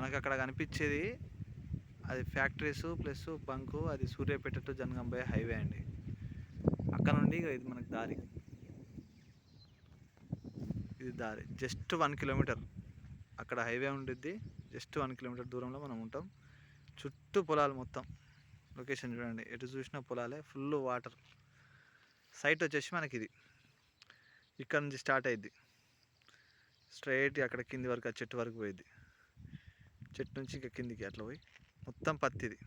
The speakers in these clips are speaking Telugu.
మనకు అక్కడ కనిపించేది అది ఫ్యాక్టరీస్ ప్లస్ బంకు అది సూర్యాపేట టు జనగాంబే హైవే అండి. అక్కడ నుండి ఇది మనకు దారి. ఇది దారి. Just one kilometre. అక్కడ హైవే ఉండిద్ది. జస్ట్ వన్ కిలోమీటర్ దూరంలో మనం ఉంటాం. చుట్టూ పొలాలు మొత్తం. లొకేషన్ చూడండి. ఎటు చూసినా పొలాలే. Full water. సైట్ వచ్చేసి మనకి ఇది ఇక్కడ నుంచి స్టార్ట్ అయ్యిద్ది స్ట్రైట్ అక్కడ కింది వరకు ఆ చెట్టు వరకు పోయిద్ది. చెట్టు నుంచి ఇంకా కిందికి అట్లా పోయి మొత్తం పత్తిది.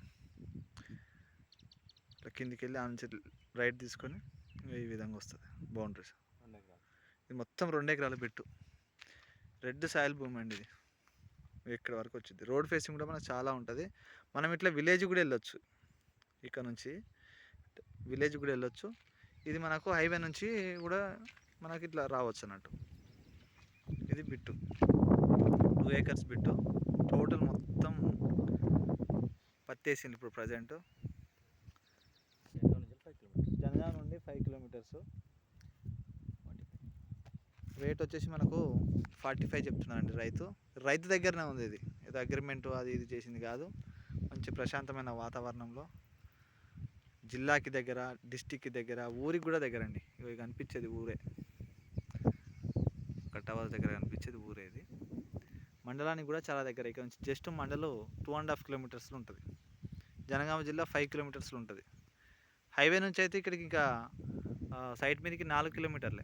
ఇట్లా కిందికి వెళ్ళి ఆ నుంచి రైట్ తీసుకొని ఈ విధంగా వస్తుంది బౌండరీస్ ఇది మొత్తం రెండు ఎకరాల పెట్టు. రెడ్ సాయిల్ భూమి అండి ఇది. ఇక్కడ వరకు వచ్చింది. రోడ్ ఫేసింగ్ కూడా మనకు చాలా ఉంటుంది. మనం ఇట్లా విలేజ్ కూడా వెళ్ళొచ్చు. ఇక్కడ నుంచి విలేజ్ కూడా వెళ్ళొచ్చు. ఇది మనకు హైవే నుంచి కూడా మనకి ఇట్లా రావచ్చు అన్నట్టు. ఇది bit. Two acres bit. Total మొత్తం పత్తి వేసింది ఇప్పుడు ప్రజెంట్. జనగాం నుండి ఫైవ్ కిలోమీటర్స్ రేట్ వచ్చేసి మనకు ఫార్టీ ఫైవ్ చెప్తున్నారండి రైతు. రైతు దగ్గరనే ఉంది ఇది. ఏదో అగ్రిమెంట్ అది ఇది చేసింది కాదు. మంచి ప్రశాంతమైన వాతావరణంలో జిల్లాకి దగ్గర డిస్టిక్కి దగ్గర ఊరికి కూడా దగ్గర అండి ఇవి కనిపించేది ఊరే కట్టవాల దగ్గర కనిపించేది ఊరే ఇది మండలానికి కూడా చాలా దగ్గర. ఇక్కడ నుంచి జస్ట్ మండలం టూ అండ్ హాఫ్ కిలోమీటర్స్లో ఉంటుంది. జనగామ జిల్లా ఫైవ్ కిలోమీటర్స్లో ఉంటుంది. హైవే నుంచి అయితే ఇక్కడికి ఇంకా సైట్ మీదకి నాలుగు కిలోమీటర్లే